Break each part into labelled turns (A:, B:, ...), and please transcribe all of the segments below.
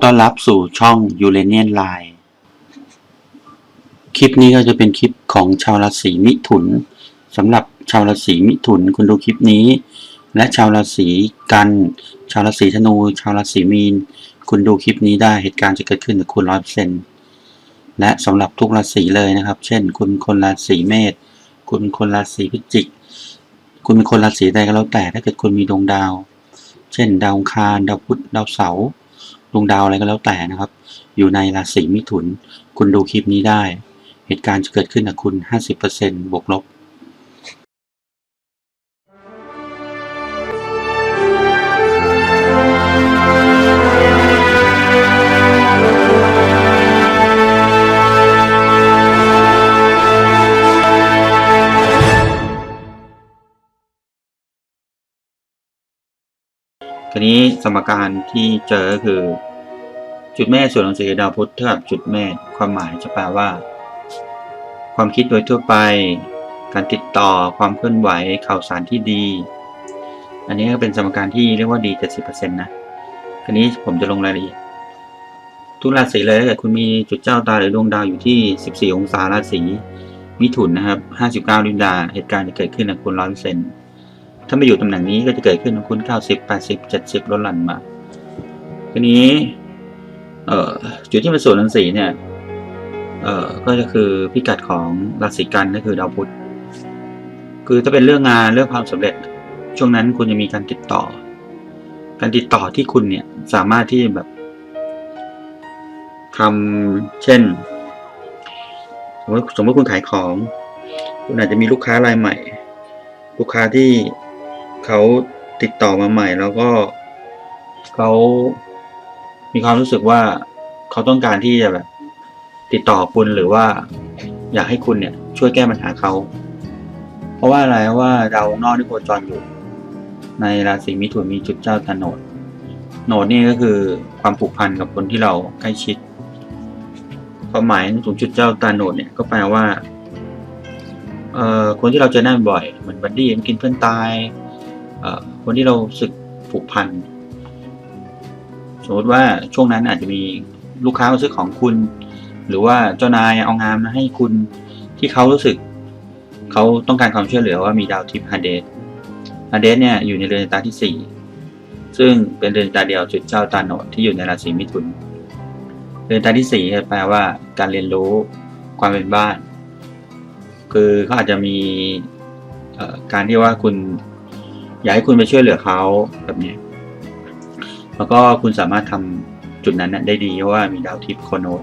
A: ขอต้อนรับสู่ช่อง u r a n i a n Line คลิปนี้ก็จะเป็นคลิปของชาวราศีมิถุนสำหรับชาวราศีมิถุนคุณดูคลิปนี้ และชาวราศีกัน ชาวราศีธนู ชาวราศีมีน คุณดูคลิปนี้ได้เหตุการณ์จะเกิดขึ้นกับคุณร้อยเปอร์เซ็นต์และสำหรับทุกราศีเลยนะครับ เช่น คุณคนราศีเมษคุณคนราศีพิจิก คุณเป็นคนราศีใดก็แล้วแต่ถ้าเกิดคุณมีดวงดาว เช่น ดาวคารดาวพุธดาวเสาร์ ดวงดาวอะไรก็แล้วแต่นะครับ อยู่ในราศีมิถุน คุณดูคลิปนี้ได้ เหตุการณ์จะเกิดขึ้นกับคุณ 50%บวกลบ ทีนี้สมการที่เจอก็คือ จุดแม่ส่วนของสีดาวพุธเท่ากับจุดแม่ความหมายจะแปลว่า ความคิดโดยทั่วไป การติดต่อความเคลื่อนไหวข่าวสารที่ดี อันนี้ก็เป็นสมการที่เรียกว่าดี 70%นะทีนี้ผมจะลงรายละเอียดทุกราศีเลยถ้าเกิดคุณมีจุดเจ้าตาหรือดวงดาวอยู่ที่ 14 องศาราศีมิถุนนะครับ 59ดินดาเหตุการณ์จะเกิดขึ้นกับคุณร้อยเปอร์เซ็นต์ ถ้าไม่อยู่ตำแหน่งนี้ก็จะเกิดขึ้นของคุณ 90 80 70ลดหลั่นมาทีนี้เอ่อจุดที่เป็นส่วนรังสีเนี่ยเอ่อก็จะคือพิกัดของราศีกันก็คือดาวพุธคือถ้าเป็นเรื่องงานเรื่องความสำเร็จ ช่วงนั้นคุณจะมีการติดต่อ การติดต่อที่คุณเนี่ยสามารถที่แบบทำเช่นสมมติสมมติคุณขายของ คุณอาจจะมีลูกค้ารายใหม่ ลูกค้าที่ เขาติดต่อมาใหม่ แล้วก็เขามีความรู้สึกว่าเขาต้องการที่จะแบบ ติดต่อคุณหรือว่า อยากให้คุณเนี่ย ช่วยแก้ปัญหาเขาเพราะว่าอะไรว่าดาวนอกที่โคจรอยู่ ในราศีมิถุนมีจุดเจ้าตโหนดโหนดนี่ก็คือความผูกพันกับคนที่เราใกล้ชิดความหมายของจุดเจ้าตาโหนดเนี่ยก็แปลว่าเอ่อคนที่เราเจอหน้าบ่อยเหมือนบัดดี้มันกินเพื่อนตาย คนที่เราสึกผูกพันสมมติว่าช่วงนั้นอาจจะมีลูกค้ามาซื้อของคุณ หรือว่าเจ้านายเอางานมาให้คุณที่เขารู้สึก เขาต้องการความช่วยเหลือว่ามีดาวทิพย์ฮาเดสฮาเดสเนี่ยอยู่ในเรือนตาที่สี่ซึ่งเป็นเรือนตาเดียวจุดเจ้าตาโหนดที่อยู่ในราศีมิถุน เรือนตาที่สี่แปลว่าการเรียนรู้ความเป็นบ้าน คือเขาอาจจะมีการที่ว่าคุณ อยากให้คุณไปช่วยเหลือเขาแบบนี้ แล้วก็คุณสามารถทำจุดนั้นได้ดีเพราะว่ามีดาวทิพย์โคโนด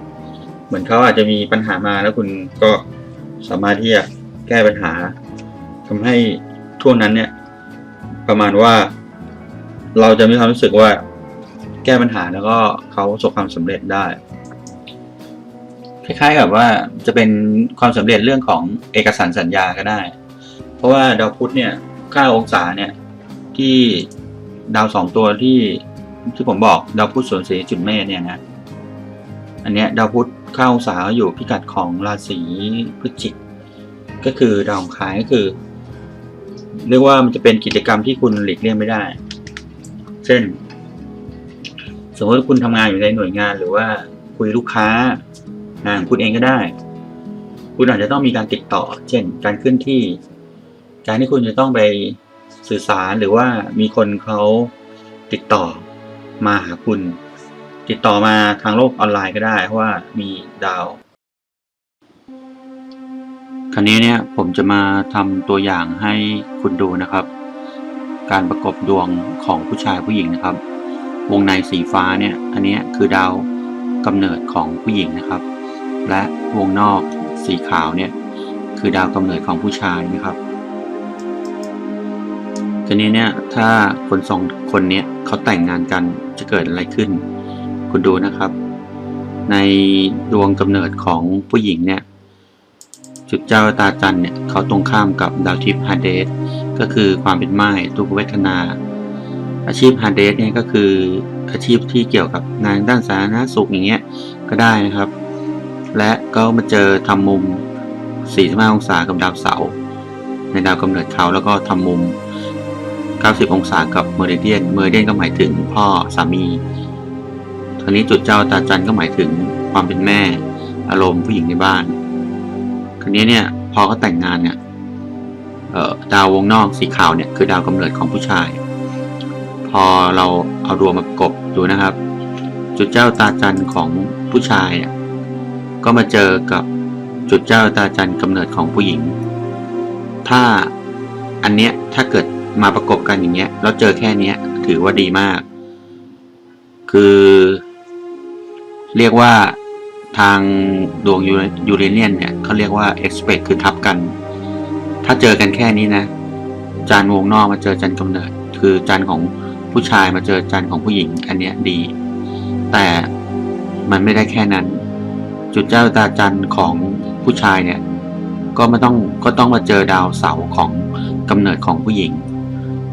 A: เหมือนเขาอาจจะมีปัญหามาแล้วคุณก็สามารถที่จะแก้ปัญหาทำให้ช่วงนั้นเนี่ย ประมาณว่า เราจะมีความรู้สึกว่าแก้ปัญหาแล้วก็เขาประสบความสำเร็จได้คล้ายๆกับว่าจะเป็นความสำเร็จเรื่องของเอกสารสัญญาก็ได้ เพราะว่าดาวพุธเนี่ยค่าองศาเนี่ย ที่ดาวสองตัวที่ที่ผมบอกดาวพุธส่วนสีจุดเมษเนี่ยนะ อันเนี้ยดาวพุธค่าองศาอยู่พิกัดของราศีพฤศจิก ก็คือดาวของคายก็คือ เรียกว่ามันจะเป็นกิจกรรมที่คุณหลีกเลี่ยงไม่ได้ เช่น สมมติคุณทำงานอยู่ในหน่วยงานหรือว่าคุยลูกค้างานคุณเองก็ได้ คุณอาจจะต้องมีการติดต่อ เช่น การเคลื่อนที่ การที่คุณจะต้องไป สื่อสารหรือว่ามีคนเขาติดต่อมาหาคุณ ติดต่อมาทางโลกออนไลน์ก็ได้เพราะว่ามีดาว คราวนี้เนี่ยผมจะมาทำตัวอย่างให้คุณดูนะครับ การประกบดวงของผู้ชายผู้หญิงนะครับ วงในสีฟ้าเนี่ยอันนี้คือดาวกำเนิดของผู้หญิงนะครับ และวงนอกสีขาวเนี่ยคือดาวกำเนิดของผู้ชายนะครับ ทีนี้เนี่ยถ้าคนสองคนเนี้ยเขาแต่งงานกันจะเกิดอะไรขึ้น คุณดูนะครับ ในดวงกำเนิดของผู้หญิงเนี่ยจุดเจ้าตาจันเนี่ยเขาตรงข้ามกับดาวทิพย์ฮาเดสก็คือความเป็นไม้ทุกเวทนา อาชีพฮาเดสเนี่ยก็คืออาชีพที่เกี่ยวกับงานด้านสาธารณสุขอย่างเงี้ยก็ได้นะครับ และก็มาเจอทำมุม 45 องศากับดาวเสาร์ในดาวกำเนิดเขาแล้วก็ทำมุม 90 องศากับเมอริเดียน เมอริเดียนก็หมายถึงพ่อสามีทราวนี้จุดเจ้าตาจันก็หมายถึงความเป็นแม่ อารมณ์ผู้หญิงในบ้านคราวนี้เนี่ยพอเขาแต่งงานเนี่ยเอ่อดาววงนอกสีขาวเนี่ยคือดาวกำเนิดของผู้ชาย พอเราเอาดวงมากบดูนะครับ จุดเจ้าตาจันของผู้ชายอะก็มาเจอกับจุดเจ้าตาจันกำเนิดของผู้หญิง ถ้าอันเนี้ยถ้าเกิด มาประกบกันอย่างเงี้ยแล้วเจอแค่เนี้ย ถือว่าดีมาก คือ เรียกว่าทางดวงยูเรเนียนเนี่ยเขาเรียกว่า expect คือทับกัน ถ้าเจอกันแค่นี้นะ จานวงนอกมาเจอจันกำเนิด คือจานของผู้ชายมาเจอจานของผู้หญิง อันเนี้ยดี แต่มันไม่ได้แค่นั้น จุดเจ้าตาจันของผู้ชายเนี่ย ก็ไม่ต้องก็ต้องมาเจอดาวเสาของกำเนิดของผู้หญิง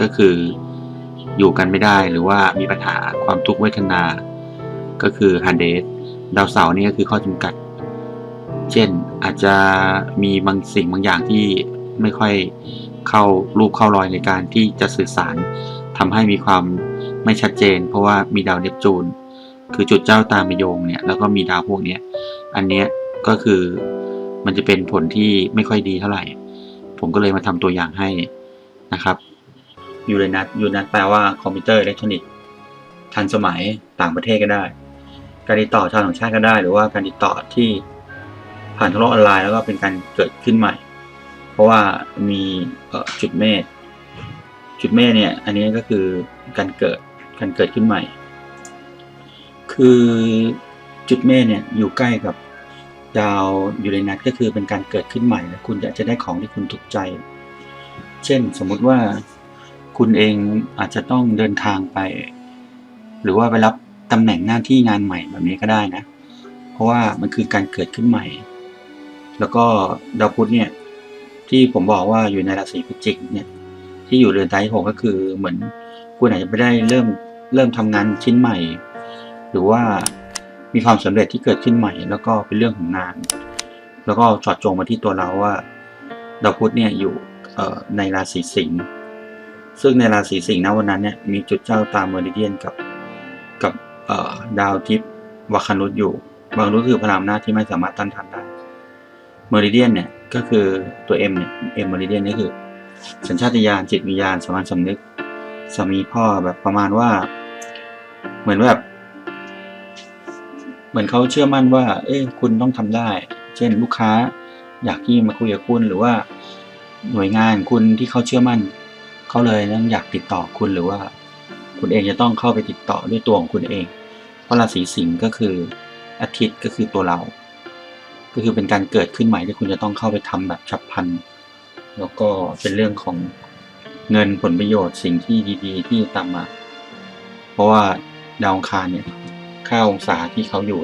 A: ก็คืออยู่กันไม่ได้หรือว่ามีปัญหาความทุกข์เวทนา ก็คือฮันเดสดาวเสาร์นี่ก็คือข้อจำกัด เช่นอาจจะมีบางสิ่งบางอย่างที่ไม่ค่อยเข้ารูปเข้ารอยในการที่จะสื่อสารทำให้มีความไม่ชัดเจน เพราะว่ามีดาวเนปจูน คือจุดเจ้าตามมโยงเนี่ยแล้วก็มีดาวพวกเนี้ยอันเนี้ยก็คือมันจะเป็นผลที่ไม่ค่อยดีเท่าไหร่ ผมก็เลยมาทำตัวอย่างให้นะครับ ยูเรนัสยูเรนัสแปลว่าคอมพิวเตอร์อิเล็กทรอนิกส์ทันสมัยต่างประเทศก็ได้ การติดต่อชาวต่างชาติก็ได้ หรือว่าการติดต่อที่ผ่านทางโลกออนไลน์แล้วก็เป็นการเกิดขึ้นใหม่ เพราะว่ามีจุดเมษจุดเมษเนี่ย อันนี้ก็คือการเกิดการเกิดขึ้นใหม่ คือจุดเมษเนี่ยอยู่ใกล้กับดาวยูเรนัสก็คือเป็นการเกิดขึ้นใหม่และคุณจะได้ของที่คุณถูกใจ เช่นสมมุติว่า คุณเองอาจจะต้องเดินทางไป หรือว่าไปรับตำแหน่งหน้าที่งานใหม่แบบนี้ก็ได้นะ เพราะว่ามันคือการเกิดขึ้นใหม่ แล้วก็ดาวพุธเนี่ยที่ผมบอกว่าอยู่ในราศีพิจิกเนี่ยที่อยู่เรือนไตหกก็คือเหมือนคุณอาจจะไม่ได้เริ่มเริ่มทำงานชิ้นใหม่ หรือว่ามีความสำเร็จที่เกิดขึ้นใหม่ แล้วก็เป็นเรื่องของงาน แล้วก็จอดจงมาที่ตัวเราว่าดาวพุธเนี่ยอยู่ในราศีสิงห์ ซึ่งในราศีสิงห์นะวันนั้นเนี่ยมีจุดเจ้าตามเมอริเดียนกับกับดาวทิพย์วคนุษอยู่วคนุษคือพลังอำนาที่ไม่สามารถต้านทานได้เมอริเดียนเนี่ยก็คือตัว M เนี่ย M เมอริเดียนนี่คือ สัญชาตญาณจิตวิญญาณสมัญสำนึกสามีพ่อแบบประมาณว่า เหมือนแบบเหมือนเขาเชื่อมั่นว่า เอ้ยคุณต้องทำได้ เช่นลูกค้าอยากที่มาคุยกับคุณหรือว่าหน่วยงานคุณที่เขาเชื่อมั่น เขาเลยต้องอยากติดต่อคุณหรือว่า คุณเองจะต้องเข้าไปติดต่อด้วยตัวของคุณเอง เพราะราศีสิงห์ก็คืออาทิตย์ก็คือตัวเรา ก็คือเป็นการเกิดขึ้นใหม่ที่คุณจะต้องเข้าไปทำแบบฉับพลัน แล้วก็เป็นเรื่องของเงินผลประโยชน์สิ่งที่ดีๆ ที่ตามมา เพราะว่าดาวองคารเนี่ยค่าองศาที่เขาอยู่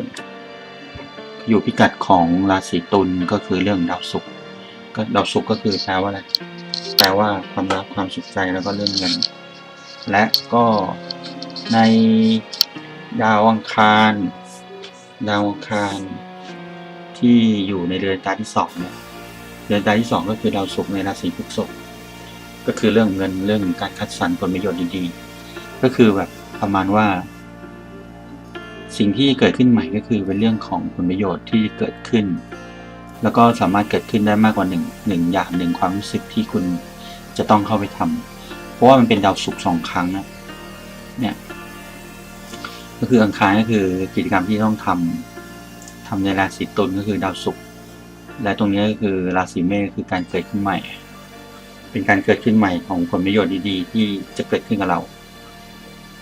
A: อยู่พิกัดของราศีตุลก็คือเรื่องดาวศุกร์ก็ดาวศุกร์ก็คือแปลว่าอะไร แปลว่าความรักความสุขใจแล้วก็เรื่องเงิน และก็ในดาวอังคาร ดาวอังคารที่อยู่ในเรือนตาที่สองเนี่ยเรือนตาที่สองก็คือดาวศุกร์ในราศีพฤษภก็คือเรื่องเงินเรื่องการคัดสรรผลประโยชน์ดีๆ ก็คือแบบประมาณว่า สิ่งที่เกิดขึ้นใหม่ก็คือเป็นเรื่องของผลประโยชน์ที่เกิดขึ้น แล้วก็สามารถเกิดขึ้นได้มากกว่าหนึ่งหนึ่งอย่างหนึ่งความรู้สึกที่คุณจะต้องเข้าไปทำเพราะว่ามันเป็นดาวศุกร์สองครั้งนะเนี่ยก็คืออังคารก็คือกิจกรรมที่ต้องทำในราศีตุลก็คือดาวศุกร์และตรงนี้ก็คือราศีเมษคือการเกิดขึ้นใหม่ เป็นการเกิดขึ้นใหม่ของผลประโยชน์ดีๆ ที่จะเกิดขึ้นกับเรา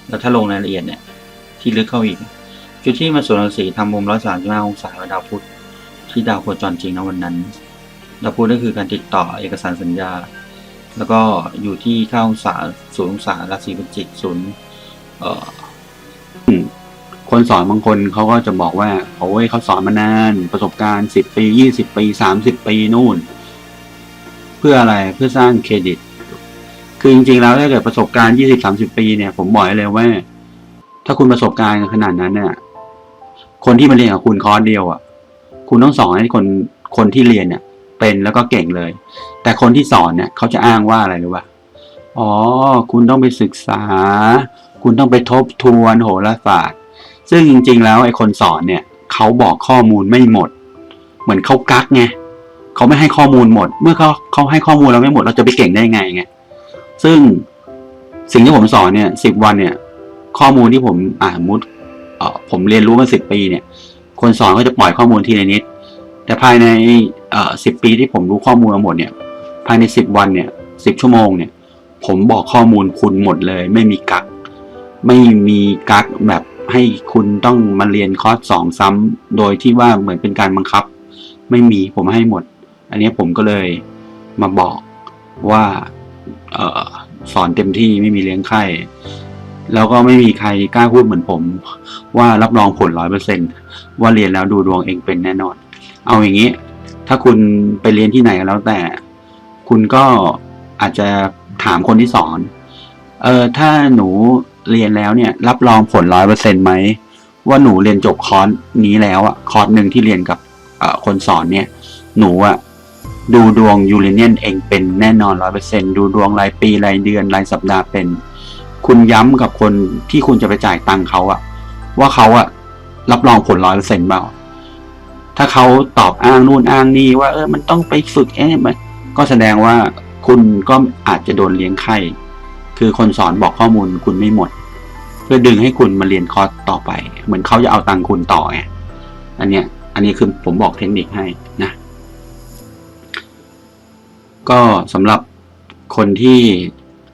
A: แล้วถ้าลงรายละเอียดเนี่ยที่ลึกเข้าอีก จุดที่มาสวนราศีทำมุม135องศากับดาวพุธ ที่ดาวโคจรจริงนะวันนั้นดาวพุธก็คือการติดต่อเอกสารสัญญา แล้วก็อยู่ที่9องศาศูนย์องศาราศีพิจิกศูนย์เอ่อ
B: คนสอนบางคนเขาก็จะบอกว่าโอ้ยเขาสอนมานานประสบการณ์สิบปียี่สิบปีสามสิบปีนู่น เพื่ออะไรเพื่อสร้างเครดิต คือจริงๆแล้วถ้าเกิดประสบการณ์ยี่สิบสามสิบปีเนี่ย ผมบอกเลยว่า ถ้าคุณประสบการณ์ขนาดนั้นเนี่ยคนที่มาเรียนกับคุณคอร์สเดียวอะ คุณต้องสอนให้คนคนที่เรียนเนี่ย เป็นแล้วก็เก่งเลย แต่คนที่สอนเนี่ยเขาจะอ้างว่าอะไรรู้ป่ะอ๋อ คุณต้องไปศึกษา คุณต้องไปทบทวนโหราศาสตร์ ซึ่งจริง ๆ แล้วไอ้คนสอนเนี่ยเขาบอกข้อมูลไม่หมด เหมือนเขากักไงเขาไม่ให้ข้อมูลหมด เมื่อเขาเขาให้ข้อมูลเราไม่หมดเราจะไปเก่งได้ไงไงซึ่งสิ่งที่ผมสอนเนี่ยสิบวันเนี่ย ข้อมูลที่ผมอ่ามุดเออผมเรียนรู้มาสิบปีเนี่ย คนสอนก็จะปล่อยข้อมูลทีละนิด แต่ภายในสิบปีที่ผมรู้ข้อมูลมาหมดเนี่ย ภายในสิบวันเนี่ยสิบชั่วโมงเนี่ย ผมบอกข้อมูลคุณหมดเลย ไม่มีกัก ไม่มีกักแบบให้คุณต้องมาเรียนคอร์สสองซ้ำโดยที่ว่าเหมือนเป็นการบังคับ ไม่มีผมให้หมด อันนี้ผมก็เลยมาบอกว่าออสอนเต็มที่ไม่มีเลี้ยงไข้ แล้วก็ไม่มีใครกล้าพูดเหมือนผม ว่ารับรองผลร้อยเปอร์เซนว่าเรียนแล้วดูดวงเองเป็นแน่นอน เอาอย่างนี้ ถ้าคุณไปเรียนที่ไหนก็แล้วแต่ คุณก็อาจจะถามคนที่สอน เออถ้าหนูเรียนแล้วเนี่ย รับรองผลร้อยเปอร์เซ็นต์ไหมว่าหนูเรียนจบคอร์สนี้แล้วอะคอร์สหนึ่งที่เรียนกับคนสอนเนี่ย หนูอะดูดวงยูเรเนียนเองเป็นแน่นอนร้อยเปอร์เซ็นดูดวงรายปีรายเดือนรายสัปดาห์เป็น คุณย้ำกับคนที่คุณจะไปจ่ายตังค์เขาอะว่าเขาอะรับรองผลร้อยเปอร์เซ็นต์เปล่าถ้าเขาตอบอ้างนู่นอ้างนี่ว่าเออมันต้องไปฝึกเอ๊ะมันก็แสดงว่าคุณก็อาจจะโดนเลี้ยงไข้ คือคนสอนบอกข้อมูลคุณไม่หมด เพื่อดึงให้คุณมาเรียนคอร์สต่อไป เหมือนเขาจะเอาตังค์คุณต่อไงอันเนี้ย อันนี้คือผมบอกเทคนิคให้นะ ก็สำหรับคนที่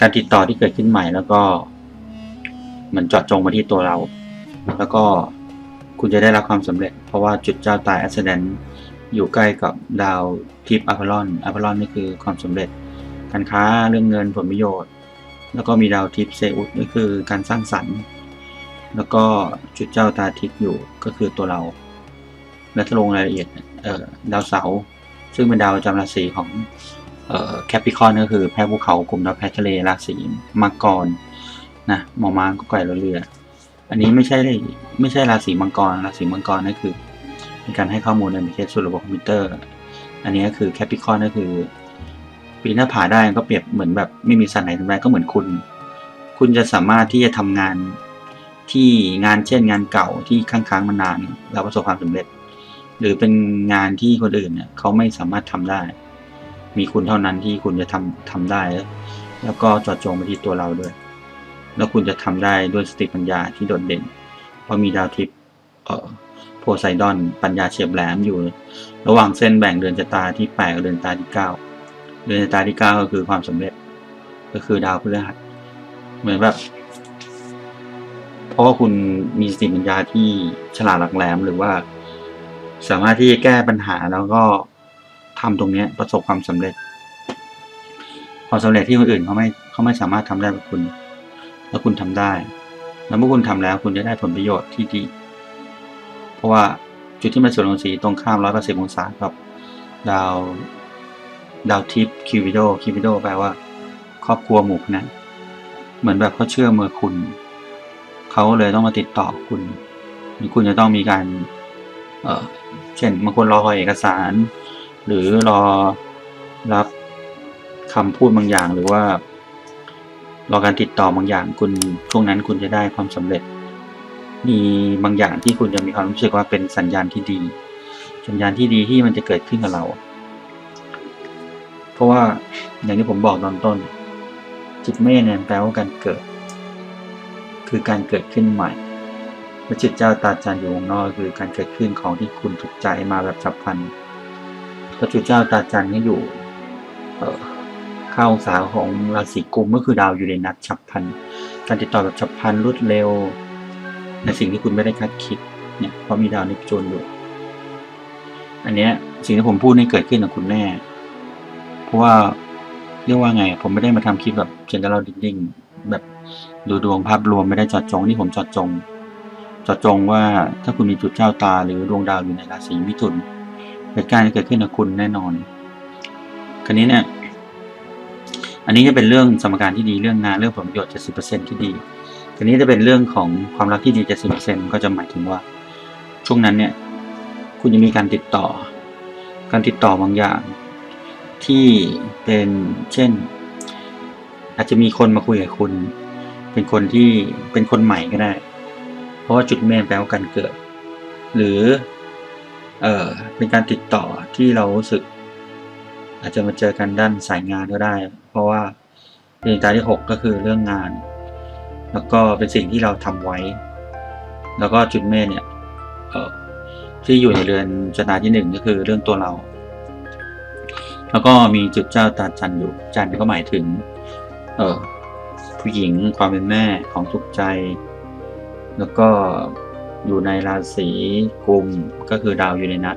A: การติดต่อที่เกิดขึ้นใหม่แล้วก็มันเจาะจงมาที่ตัวเรา แล้วก็คุณจะได้รับความสำเร็จ เพราะว่าจุดเจ้าตายอัสเดนต์อยู่ใกล้กับดาวทิพย์อัพลอนอัพลอนนี่คือความสำเร็จ การค้าเรื่องเงินผลประโยชน์ แล้วก็มีดาวทิพย์เซอุสนี่คือการสร้างสรรค์ แล้วก็จุดเจ้าตาทิพย์อยู่ก็คือตัวเรา และถ้าลงรายละเอียดดาวเสาร์ซึ่งเป็นดาวประจำราศีของ แคปิคอนก็คือแพร่ภูเขากลุ่มดาวแพททะเลราศีมังกรนะหมอม้าก็ไก่เรือ อันนี้ไม่ใช่ไม่ใช่ราศีมังกร ราศีมังกรนั่นคือเป็นการให้ข้อมูลในประเทศสู่ระบบคอมพิวเตอร์ อันนี้ก็คือแคปิคอนก็คือปีนหน้าผาได้ก็เปรียบเหมือนแบบไม่มีสัตว์ไหนทำร้ก็เหมือนคุณ คุณจะสามารถที่จะทำงานที่งานเช่นงานเก่าที่ค้างๆมานานแล้วประสบความสำเร็จ หรือเป็นงานที่คนอื่นเนี่ยเขาไม่สามารถทำได้ มีคุณเท่านั้นที่คุณจะทำทำได้ แล้วก็จอดจงไปที่ตัวเราด้วย แล้วคุณจะทำได้ด้วยสติปัญญาที่โดดเด่น เพราะมีดาวทิพย์เอ่อโพไซดอน ปัญญาเฉียบแหลมอยู่ ระหว่างเส้นแบ่งเดือนชะตาที่แปดกับเดือนตาที่เก้าเดือนชะตาที่เก้าก็คือความสำเร็จ ก็คือดาวพฤหัสเหมือนแบบเพราะว่าคุณมีสติปัญญาที่ฉลาดหลักแหลมหรือว่า สามารถที่จะแก้ปัญหาแล้วก็ ทำตรงนี้ประสบความสำเร็จ ความสำเร็จที่คนอื่นเขาไม่เขาไม่สามารถทำได้แบบคุณ แล้วคุณทำได้ แล้วเมื่อคุณทำแล้วคุณจะได้ผลประโยชน์ที่ดี เพราะว่าจุดที่มันสวนองสีตรงข้ามร้อยแปดสิบองศากับดาวดาวทิพย์คิวบิโดคิวบิโดแปลว่า ครอบครัวหมู่คณะเหมือนแบบเขาเชื่อมือคุณ เขาเลยต้องมาติดต่อคุณหรือคุณจะต้องมีการเออเช่นบางคนรอคอยเอกสาร หรือรอรับคำพูดบางอย่าง หรือว่า รอการติดต่อบางอย่างคุณช่วงนั้นคุณจะได้ความสำเร็จ มีบางอย่างที่คุณจะมีความรู้สึกว่าเป็นสัญญาณที่ดี สัญญาณที่ดีที่มันจะเกิดขึ้นกับเรา เพราะว่าอย่างที่ผมบอกตอนต้น จิตเมฆเนี่ยแปลว่าการเกิด คือการเกิดขึ้นใหม่พระจิตเจ้าตาจันอยู่วงนอกคือการเกิดขึ้นของที่คุณถูกใจมาแบบฉับพลัน พระจุเจ้าตาจันทร์ก็อยู่ เอ่อข้าองศาของราศีกุมก็คือดาวยูเรนัสฉับพลัน การติดต่อแบบฉับพลันรวดเร็ว ในสิ่งที่คุณไม่ได้คาดคิดเนี่ยเพราะมีดาวเนปจูนอยู่ อันเนี้ยสิ่งที่ผมพูดนี่เกิดขึ้นกับคุณแน่ เพราะว่าเรียกว่าไง ผมไม่ได้มาทำคลิปแบบเจนเดอร์ดิ้งแบบดูดวงภาพรวมไม่ได้จอดจงนี่ผมจอดจงจอดจงว่าถ้าคุณมีจุดเจ้าตาหรือดวงดาวอยู่ในราศีมิถุน เหตุการณ์ที่เกิดขึ้นกับคุณแน่นอน คราวนี้เนี่ย อันนี้จะเป็นเรื่องสมการที่ดีเรื่องงานเรื่องผลประโยชน์70%ที่ดีคราวนี้จะเป็นเรื่องของความรักที่ดี70%ก็จะหมายถึงว่า ช่วงนั้นเนี่ย คุณจะมีการติดต่อ การติดต่อบางอย่าง ที่เป็นเช่น อาจจะมีคนมาคุยกับคุณ เป็นคนที่เป็นคนใหม่ก็ได้ เพราะว่าจุดเมนแปลว่าการเกิด หรือ เออเป็นการติดต่อที่เรารู้สึก อาจจะมาเจอกันด้านสายงานก็ได้ เพราะว่าเรื่องตาที่หกก็คือเรื่องงาน แล้วก็เป็นสิ่งที่เราทำไว้ แล้วก็จุดเมนเนี่ยเออที่อยู่ในเรือนชะตาที่หนึ่งก็คือเรื่องตัวเรา แล้วก็มีจุดเจ้าตาจันอยู่จันก็หมายถึง เออผู้หญิงความเป็นแม่ของสุขใจ แล้วก็ อยู่ในราศีกุมก็คือดาวอยู่ในนัด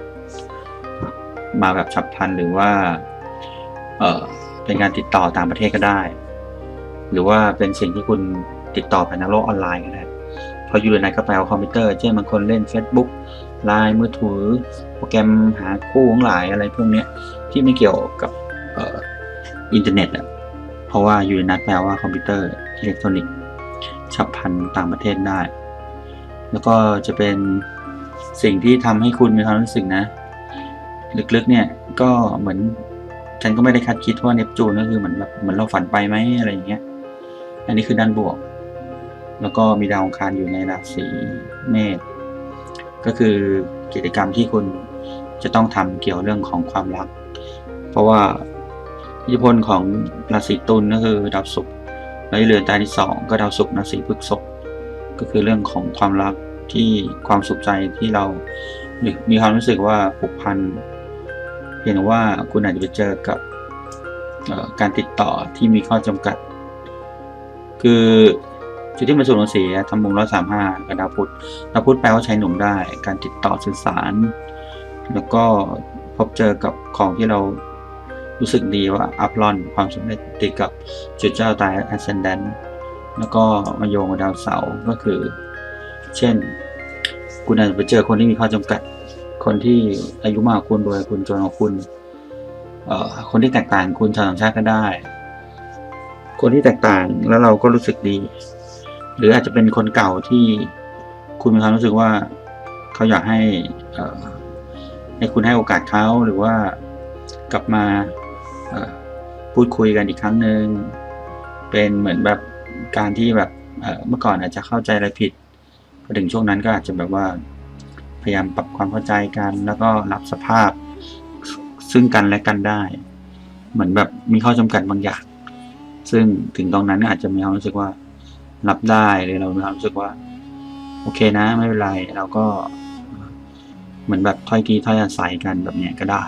A: มาแบบฉับพลันหรือว่าเออเป็นการติดต่อต่างประเทศก็ได้ หรือว่าเป็นสิ่งที่คุณติดต่อผ่านทางโลกออนไลน์ก็ได้พราะอยู่ในก็แปลว่าคอมพิวเตอร์เช่นบางคนเล่น Facebook ไลน์มือถือ โปรแกรมหาคู่ทั้งหลายอะไรพวกนี้ที่ไม่เกี่ยวกับอ,อินเทอร์เน็ตอะเพราะว่ายูเรนัสแปลว่าคอมพิวเตอร์อิเล็กทรอนิกส์ฉับพลันต่างประเทศได้ แล้วก็จะเป็นสิ่งที่ทำให้คุณมีความรู้สึกนะ ลึกๆเนี่ยก็เหมือน ฉันก็ไม่ได้คาดคิดว่าเนปจูนก็คือเหมือนแบบเหมือนเราฝันไปไหมอะไรอย่างเงี้ย อันนี้คือด้านบวก แล้วก็มีดาวองคารอยู่ในราศีเมษก็คือกิจกรรมที่คุณจะต้องทำเกี่ยวเรื่องของความรัก เพราะว่าอิทธิพลของราศีตุลก็คือดาวศุกร์แล้วเรือนตาที่สองก็ดาวศุกร์ราศีพฤษภ ก็คือเรื่องของความรักที่ความสุขใจที่เรา มีความรู้สึกว่าผูกพันเพียงว่าคุณอาจจะไปเจอกับการติดต่อที่มีข้อจำกัด คือจุดที่มันสูญเสียทำมุมร้อยสามห้ากับดาวพุธดาวพุธแปลว่าใช้หนุ่มได้ การติดต่อสื่อสาร แล้วก็พบเจอกับของที่เรารู้สึกดีว่าอัพลอนความสำเร็จติดกับจุดเจ้าตาย ascendant แล้วก็มาโยงกับดาวเสาร์ก็คือ เช่น คุณอาจจะไปเจอคนที่มีข้อจำกัด คนที่อายุมากคุณโดยคุณจนกว่าคุณเอ่อคนที่แตกต่างคุณชาวต่างชาติก็ได้ คนที่แตกต่างแล้วเราก็รู้สึกดี หรืออาจจะเป็นคนเก่าที่คุณมีความรู้สึกว่าเขาอยากให้เอ่อให้คุณให้โอกาสเขาหรือว่ากลับมาพูดคุยกันอีกครั้งหนึ่งเป็นเหมือนแบบ การที่แบบเมื่อก่อนอาจจะเข้าใจอะไรผิดพอถึงช่วงนั้นก็อาจจะแบบว่า พยายามปรับความเข้าใจกันแล้วก็รับสภาพซึ่งกันและกันได้ เหมือนแบบมีข้อจำกัดบางอย่าง ซึ่งถึงตรงนั้นอาจจะมีความรู้สึกว่ารับได้หรือเรามีความรู้สึกว่า โอเคนะไม่เป็นไรเราก็ เหมือนแบบถ้อยทีถ้อยอาศัยกันแบบเนี้ยก็ได้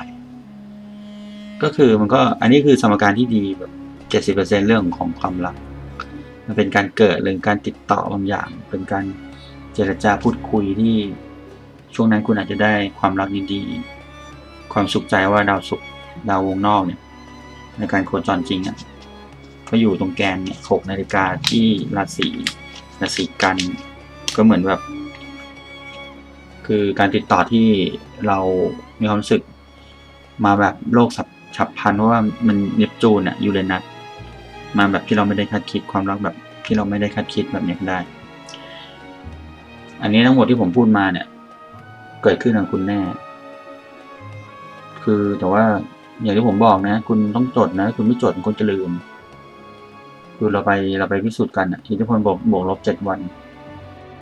A: ก็คือมันก็อันนี้คือสมการที่ดีแบบเจ็ดสิบเปอร์เซ็นเรื่องของความรัก มันเป็นการเกิดหรือการติดต่อบางอย่าง เป็นการเจรจาพูดคุยที่ช่วงนั้นคุณอาจจะได้ความรักดีๆความสุขใจว่าดาวสุขดาววงนอกเนี่ยในการโคจรจริงอะก็อยู่ตรงแกนเนี่ยหกนาฬิกาที่ราศีราศีกันก็เหมือนแบบ คือการติดต่อที่เรามีความรู้สึกมาแบบโลกฉับพลันเพราะว่ามันเนปจูนอะยูเรนัส มาแบบที่เราไม่ได้คาดคิดความรักแบบที่เราไม่ได้คาดคิดแบบนี้ก็ได้ อันนี้ทั้งหมดที่ผมพูดมาเนี่ย เกิดขึ้นกับคุณแน่ คือแต่ว่าอย่างที่ผมบอกนะ คุณต้องจดนะ คุณไม่จดคุณจะลืม คือเราไปเราไปพิสูจน์กันอะอิทธิพลบวกบวกลบเจ็ดวัน